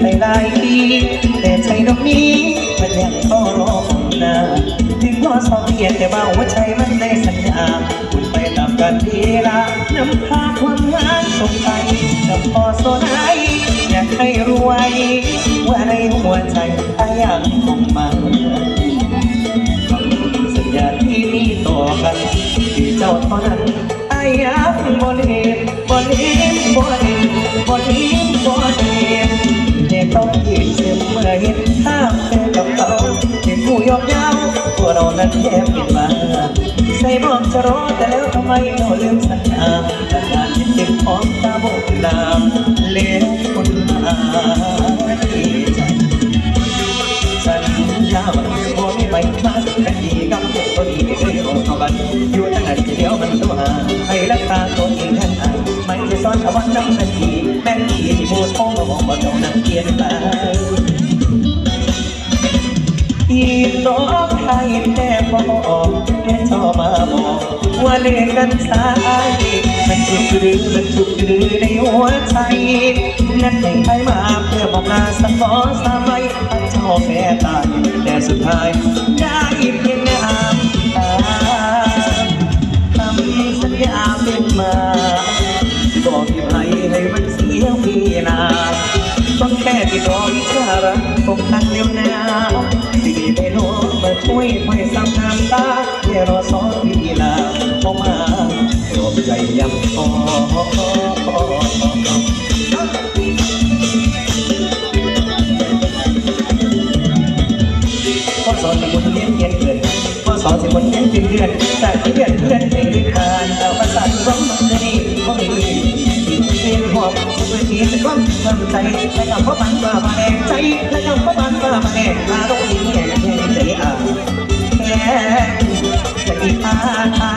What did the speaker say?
ไปหลายปีแต่ใจดองนี้มันยังต้องรอคนนาถึงว่าสอบเพียนแต่ว่าหัวใจมันได้สัญญาคุณไปตามกันเวลานำพาความงานส่งไปนำพอโซนายอยากให้รวยว่าในหัวใจอายังคงมันสัญญาที่มีต่อกันที่เจ้าเท่นั้นอายังบ่เห็นบ่เห็นบ่เห็นบ่เห็นบ่เห็น เสมเห็นภาพเธอกับเขาเห็นผู้ยอมยาวพวกเรานั้นแค่ผิดมาใส่บอกจะรอแต่แล้วทำไมเราลืมสัญญาสัญญารที่เจ็บของตาบกนามเลี้ยงคนมาที่ใจสัญญาว่าบ่มีใบพัดกันดีกับตัวดีเคยบอเขาบันอยู่ตั้งแต่เดียวมันตัวหาให้รักษาตัวเองท่านอ่านไม่ได้ซ้อนเอาวันน้ำนาทีแม่นที่มูดโทรมาบอกว่าเจ้านั้นเปลี่ยนไแน่บอกแค่ชอบมาบอกว่าเล่นกันสายมันจุกหรือมันจุกหรือในหัวใจนั่นให้ใครมาเพื่อบอกลาสักขอสามใบให้ชอบแม่ตายแต่สุดท้ายได้เพียงน้ำตาทำสัญญาเป็นมาบอกที่ไผให้มันเสียวีนาต้องแค่ที่รอวิชารักคงทักเดียวนาสิ่งไม่รู้มาช่ วยไม่ซ้ำน้ำตาแค่รอสองปีลาพอมาโยมใจยังพอพอสอนที่คนเลี้ยงเย็นเกินพอสอนที่คนเลี้ยงเป็นเดือนแต่ที่เดือนเพื่อนเป็นวิคานเอาภาษาที่ร้องมันนี่ก็มีเสียงหอบเมื่อกี้จะก้มทำใจและกับพ่อมันว่ามาแดงใจและกับพ่อมันว่ามาแดงมารงนี้ แห่งใจอ่ะแค่จะอีกอาไทย